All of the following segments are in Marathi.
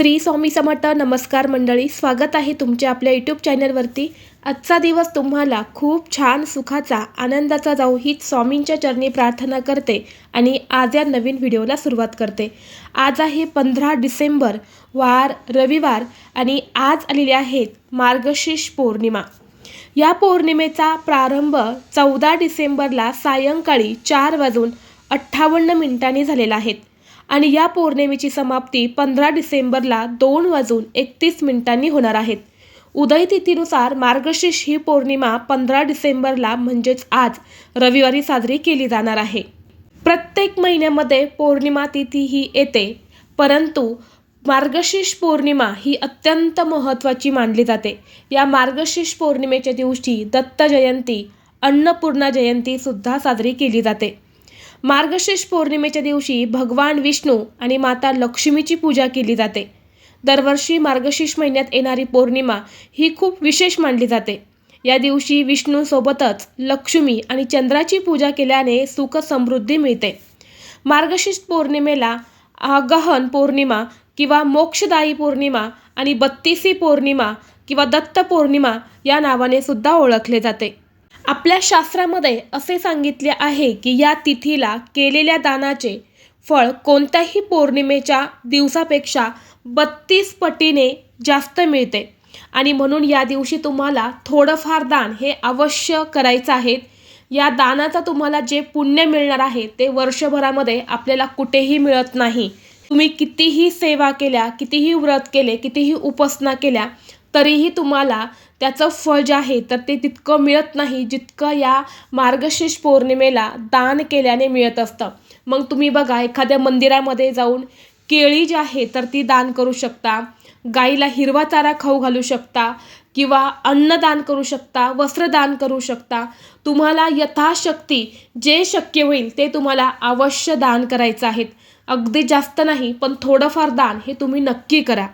श्री स्वामी समर्थ नमस्कार मंडळी स्वागत आहे तुमच्या आपल्या यूट्यूब चॅनलवरती आजचा दिवस तुम्हाला खूप छान सुखाचा आनंदाचा जाऊ हीच स्वामींच्या चरणी प्रार्थना करते आणि आज या नवीन व्हिडिओला सुरुवात करते. आज आहे पंधरा डिसेंबर वार रविवार आणि आज आलेले आहेत मार्गशीर्ष पौर्णिमा. या पौर्णिमेचा प्रारंभ चौदा डिसेंबरला सायंकाळी चार वाजून अठ्ठावन्न मिनिटांनी झालेला आहे. आणि या पौर्णिमेची समाप्ती पंधरा डिसेंबरला दोन वाजून एकतीस मिनिटांनी होणार आहेत. उदय तिथीनुसार मार्गशीर्ष ही पौर्णिमा पंधरा डिसेंबरला म्हणजेच आज रविवारी साजरी केली जाणार आहे. प्रत्येक महिन्यामध्ये पौर्णिमा तिथी ही येते परंतु मार्गशीर्ष पौर्णिमा ही अत्यंत महत्त्वाची मानली जाते. या मार्गशीर्ष पौर्णिमेच्या दिवशी दत्त जयंती अन्नपूर्णा जयंतीसुद्धा साजरी केली जाते. मार्गशीर्ष पौर्णिमेच्या दिवशी भगवान विष्णू आणि माता लक्ष्मीची पूजा केली जाते. दरवर्षी मार्गशीर्ष महिन्यात येणारी पौर्णिमा ही खूप विशेष मानली जाते. या दिवशी विष्णूसोबतच लक्ष्मी आणि चंद्राची पूजा केल्याने सुख समृद्धी मिळते. मार्गशीर्ष पौर्णिमेला आगहन पौर्णिमा किंवा मोक्षदायी पौर्णिमा आणि बत्तीसी पौर्णिमा किंवा दत्त पौर्णिमा या नावाने सुद्धा ओळखले जाते. आपल्या शास्त्रामध्ये असे सांगितले आहे की या तिथीला केलेल्या दानाचे फळ कोणत्याही पौर्णिमेच्या दिवसापेक्षा बत्तीस पटीने जास्त मिळते. आणि म्हणून या दिवशी तुम्हाला थोडंफार दान हे अवश्य करायचं आहे. या दानाचं तुम्हाला जे पुण्य मिळणार आहे ते वर्षभरामध्ये आपल्याला कुठेही मिळत नाही. तुम्ही कितीही सेवा केल्या कितीही व्रत केले कितीही उपासना केल्या तरीही तुम्हाला त्याचं फळ जे आहे तर ते तितकं मिळत नाही जितकं या मार्गशीर्ष पौर्णिमेला दान केल्याने मिळत असतं. मग तुम्ही बघा एखाद्या मंदिरामध्ये जाऊन केळी जी आहे तर ती दान करू शकता. गाईला हिरवा चारा खाऊ घालू शकता किंवा अन्नदान करू शकता वस्त्रदान करू शकता. तुम्हाला यथाशक्ती जे शक्य होईल ते तुम्हाला अवश्य दान करायचं आहेत अगदी जास्त नाही पण थोडंफार दान हे तुम्ही नक्की करा.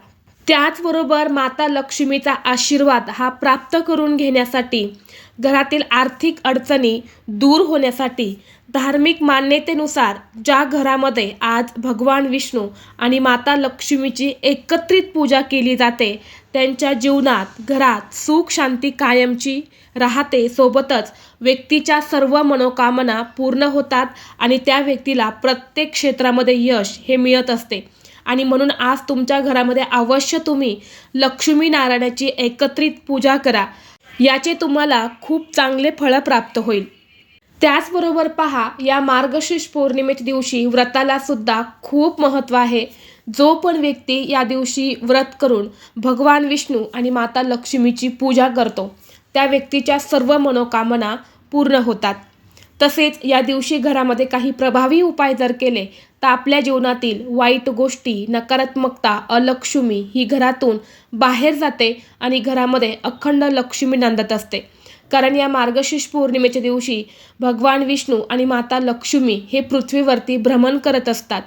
त्याचबरोबर माता लक्ष्मीचा आशीर्वाद हा प्राप्त करून घेण्यासाठी घरातील आर्थिक अडचणी दूर होण्यासाठी धार्मिक मान्यतेनुसार ज्या घरामध्ये आज भगवान विष्णू आणि माता लक्ष्मीची एकत्रित पूजा केली जाते त्यांच्या जीवनात घरात सुख शांती कायमची राहते. सोबतच व्यक्तीच्या सर्व मनोकामना पूर्ण होतात आणि त्या व्यक्तीला प्रत्येक क्षेत्रामध्ये यश हे मिळत असते. आणि म्हणून आज तुमच्या घरामध्ये अवश्य तुम्ही लक्ष्मी नारायणाची एकत्रित पूजा करा. याचे तुम्हाला खूप चांगले फळं प्राप्त होईल. त्याचबरोबर पहा या मार्गशीर्ष पौर्णिमेच्या दिवशी व्रताला सुद्धा खूप महत्त्व आहे. जो पण व्यक्ती या दिवशी व्रत करून भगवान विष्णू आणि माता लक्ष्मीची पूजा करतो त्या व्यक्तीच्या सर्व मनोकामना पूर्ण होतात. तसेच या दिवशी घरामध्ये काही प्रभावी उपाय जर केले तर आपल्या जीवनातील वाईट गोष्टी नकारात्मकता अलक्ष्मी ही घरातून बाहेर जाते आणि घरामध्ये अखंड लक्ष्मी नांदत असते. कारण या मार्गशीर्ष पौर्णिमेच्या दिवशी भगवान विष्णू आणि माता लक्ष्मी हे पृथ्वीवरती भ्रमण करत असतात.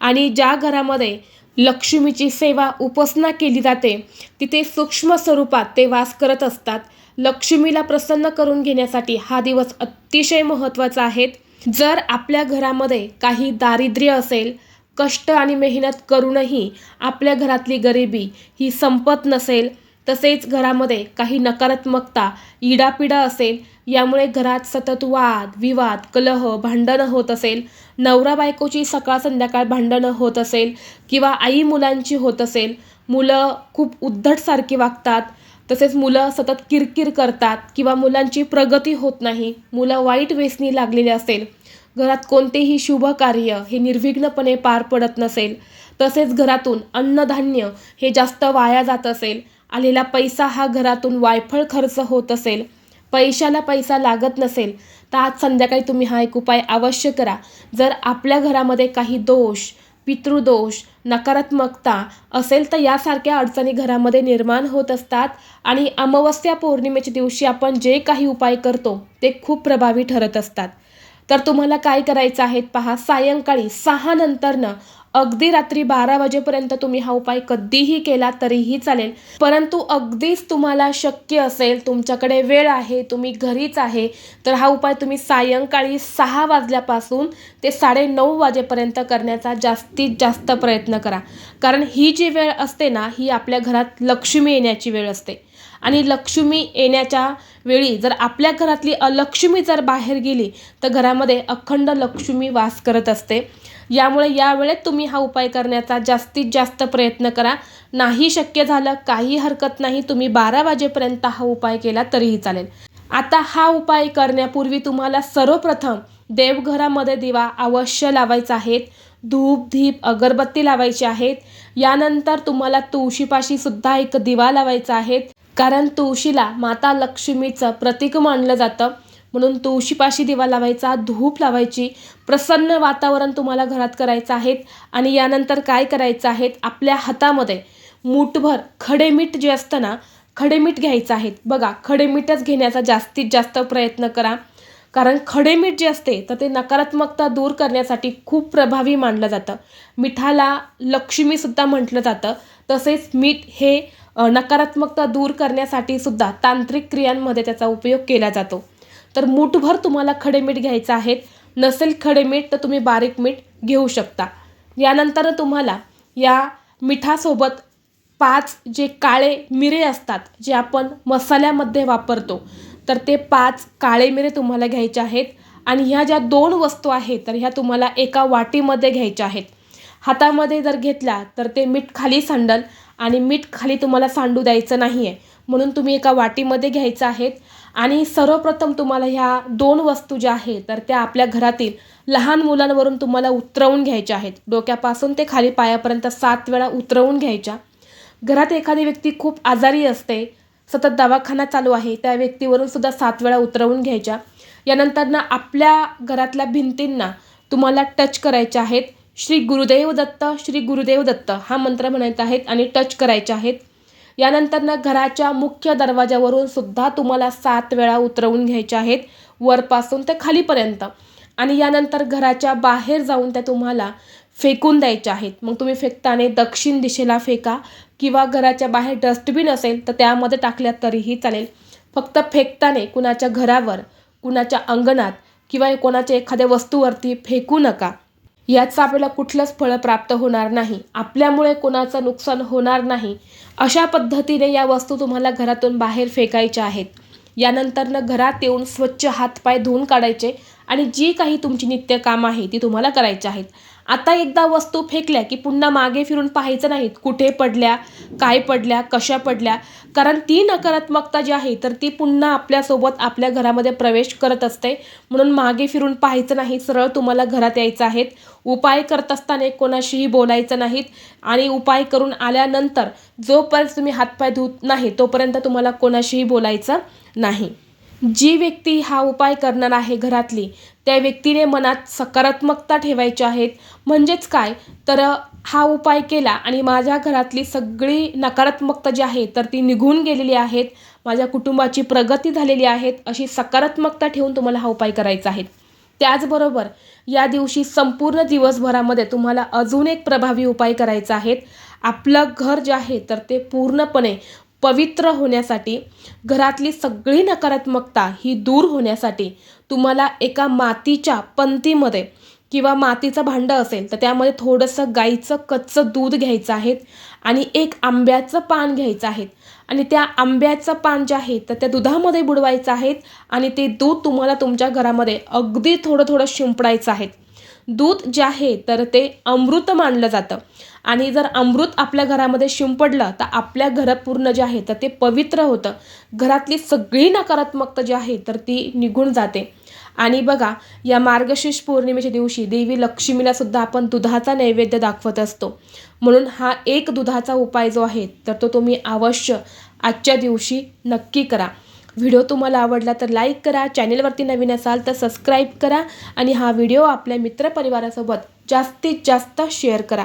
आणि ज्या घरामध्ये लक्ष्मीची सेवा उपासना केली जाते तिथे सूक्ष्म स्वरूपात ते वास करत असतात. लक्ष्मीला प्रसन्न करून घेण्यासाठी हा दिवस अतिशय महत्त्वाचा आहे. जर आपल्या घरामध्ये काही दारिद्र्य असेल कष्ट आणि मेहनत करूनही आपल्या घरातली गरिबी ही संपत नसेल तसेच घरामध्ये काही नकारात्मकता इडापिडा असेल यामुळे घरात सतत वाद विवाद कलह भांडणं होत असेल नवरा बायकोची सकाळ संध्याकाळ भांडणं होत असेल किंवा आई मुलांची होत असेल मुलं खूप उद्धटसारखी वागतात तसेच मुलं सतत किरकिर करतात किंवा मुलांची प्रगती होत नाही मुलं वाईट व्यसनी लागलेली असेल घरात कोणतेही शुभ कार्य हे निर्विघ्नपणे पार पडत नसेल तसेच घरातून अन्नधान्य हे जास्त वाया जात असेल आलेला पैसा हा घरातून वायफळ खर्च होत असेल पैशाला पैसा लागत नसेल तर आज संध्याकाळी तुम्ही हा एक उपाय अवश्य करा. जर आपल्या घरामध्ये काही दोष पितृदोष नकारात्मकता असेल तर यासारख्या अडचणी घरामध्ये निर्माण होत असतात आणि अमावस्या पौर्णिमेच्या दिवशी आपण जे काही उपाय करतो ते खूप प्रभावी ठरत असतात. तर तुम्हाला काय करायचं आहे? पहा सायंकाळी सहा नंतरनं अगदी रात्री बारा वाजेपर्यंत तुम्ही हा उपाय कधीही केला तरीही चालेल. परंतु अगदीच तुम्हाला शक्य असेल तुमच्याकडे वेळ आहे तुम्ही घरीच आहे तर हा उपाय तुम्ही सायंकाळी सहा वाजल्यापासून ते साडेनऊ वाजेपर्यंत करण्याचा जास्तीत जास्त प्रयत्न करा. कारण ही जी वेळ असते ना ही आपल्या घरात लक्ष्मी येण्याची वेळ असते. आणि लक्ष्मी येण्याच्या वेळी जर आपल्या घरातली अलक्ष्मी जर बाहेर गेली तर घरामध्ये अखंड लक्ष्मी वास करत असते. यामुळे यावेळेत तुम्ही हा उपाय करण्याचा जास्तीत जास्त प्रयत्न करा. नाही शक्य झालं काही हरकत नाही तुम्ही बारा वाजेपर्यंत हा उपाय केला तरीही चालेल. आता हा उपाय करण्यापूर्वी तुम्हाला सर्वप्रथम देवघरामध्ये दिवा अवश्य लावायचा आहेत. धूप धीप अगरबत्ती लावायची आहेत. यानंतर तुम्हाला तुळशीपाशी सुद्धा एक दिवा लावायचा आहेत कारण तुळशीला माता लक्ष्मीचं प्रतीक मानलं जातं. म्हणून तुळशीपाशी दिवा लावायचा धूप लावायची प्रसन्न वातावरण तुम्हाला घरात करायचं आहे आणि यानंतर काय करायचं आहे आपल्या हातामध्ये मूठभर खडे मीठ जे असतं ना खडे मीठ घ्यायचं आहे बघा खडे मीठच घेण्याचा जास्तीत जास्त प्रयत्न करा. कारण खडे मीठ जे असते तर ते नकारात्मकता दूर करण्यासाठी खूप प्रभावी मानलं जातं. मिठाला लक्ष्मीसुद्धा म्हटलं जातं. तसेच मीठ हे नकारात्मकता दूर करण्यासाठी सुद्धा तांत्रिक क्रियांमध्ये त्याचा उपयोग केला जातो. तर मूठभर तुम्हाला खडे मीठ घ्यायचं आहे नसेल खडे मीठ तर तुम्ही बारीक मीठ घेऊ शकता. यानंतर तुम्हाला या मिठासोबत पाच जे काळे मिरे असतात जे आपण मसाल्यामध्ये वापरतो तर ते पाच काळे मिरे तुम्हाला घ्यायचे आहेत. आणि ह्या ज्या दोन वस्तू आहेत तर ह्या तुम्हाला एका वाटीमध्ये घ्यायच्या आहेत. हातामध्ये जर घेतला तर ते मीठ खाली सांडल आणि मीठ खाली तुम्हाला सांडू द्यायचं नाही आहे म्हणून तुम्ही एका वाटीमध्ये घ्यायचं आहेत आणि सर्वप्रथम तुम्हाला ह्या दोन वस्तू ज्या आहेत तर त्या आपल्या घरातील लहान मुलांवरून तुम्हाला उतरवून घ्यायच्या आहेत. डोक्यापासून ते खाली पायापर्यंत सात वेळा उतरवून घ्यायच्या. घरात एखादी व्यक्ती खूप आजारी असते सतत दवाखाना चालू आहे त्या व्यक्तीवरून सुद्धा सात वेळा उतरवून घ्यायच्या. यानंतर ना आपल्या घरातल्या भिंतींना तुम्हाला टच करायच्या आहेत. श्री गुरुदेव दत्त श्री गुरुदेव दत्त हा मंत्र म्हणायचा आहेत आणि टच करायचे आहेत. यानंतरनं घराच्या मुख्य दरवाजावरून सुद्धा तुम्हाला सात वेळा उतरवून घ्यायच्या आहेत. वरपासून ते खालीपर्यंत. आणि यानंतर घराच्या बाहेर जाऊन त्या तुम्हाला फेकून द्यायच्या आहेत. मग तुम्ही फेकताना दक्षिण दिशेला फेका किंवा घराच्या बाहेर डस्टबिन असेल तर त्यामध्ये टाकल्या तरीही चालेल. फक्त फेकताने कुणाच्या घरावर कुणाच्या अंगणात किंवा कोणाच्या एखाद्या वस्तूवरती फेकू नका. याचं आपल्याला कुठलंच फळं प्राप्त होणार नाही. आपल्यामुळे कोणाचं नुकसान होणार नाही. अशा पद्धतीने या वस्तू तुम्हाला घरातून बाहेर फेकायच्या आहेत. यानंतरनं घरात येऊन स्वच्छ हातपाय धुवून काढायचे आणि जी काही तुमची नित्य काम आहे ती तुम्हाला करायची आहेत. आता एकदा वस्तू फेकल्या की पुन्हा मागे फिरून पाहायचं नाहीत. कुठे पडल्या काय पडल्या कशा पडल्या. कारण ती नकारात्मकता जी आहे तर ती पुन्हा आपल्यासोबत आपल्या घरामध्ये प्रवेश करत असते. म्हणून मागे फिरून पाहायचं नाही सरळ तुम्हाला घरात यायचं आहेत. उपाय करत असताना कोणाशीही बोलायचं नाहीत आणि उपाय करून आल्यानंतर जोपर्यंत तुम्ही हातपाय धुत नाही तोपर्यंत तुम्हाला कोणाशीही बोलायचं नाही. जी व्यक्ती हा उपाय करणार आहे घरातली त्या व्यक्तीने मनात सकारात्मकता ठेवायची आहेत. म्हणजेच काय? तर हा उपाय केला आणि माझ्या घरातली सगळी नकारात्मकता जी आहे तर ती निघून गेलेली आहेत. माझ्या कुटुंबाची प्रगती झालेली आहेत अशी सकारात्मकता ठेवून तुम्हाला हा उपाय करायचा आहे. त्याचबरोबर या दिवशी संपूर्ण दिवसभरामध्ये तुम्हाला अजून एक प्रभावी उपाय करायचा आहे. आपलं घर जे आहे तर ते पूर्णपणे पवित्र होण्यासाठी घरातली सगळी नकारात्मकता ही दूर होण्यासाठी तुम्हाला एका मातीच्या पंतीमध्ये किंवा मातीचं भांडं असेल तर त्यामध्ये थोडंसं गाईचं कच्चं दूध घ्यायचं आहे आणि एक आंब्याचं पान घ्यायचं आहे. आणि त्या आंब्याचं पान जे आहे तर त्या दुधामध्ये बुडवायचं आहे आणि ते दूध तुम्हाला तुमच्या घरामध्ये अगदी थोडं थोडं शिंपडायचं आहे. दूध जे आहे तर ते अमृत मानलं जातं. आणि जर अमृत आपल्या घरामध्ये शिंपडलं तर आपल्या घरात पूर्ण जे आहे तर ते पवित्र होतं. घरातली सगळी नकारात्मकता जी आहे तर ती निघून जाते. आणि बघा या मार्गशीर्ष पौर्णिमेच्या दिवशी देवी लक्ष्मीला सुद्धा आपण दुधाचा नैवेद्य दाखवत असतो. म्हणून हा एक दुधाचा उपाय जो आहे तर तो तुम्ही अवश्य आजच्या दिवशी नक्की करा. व्हिडिओ तुम्हाला आवडला तर लाईक करा चॅनेलवरती नवीन असाल तर सबस्क्राईब करा आणि हा व्हिडिओ आपल्या मित्रपरिवारासोबत जास्तीत जास्त शेअर करा.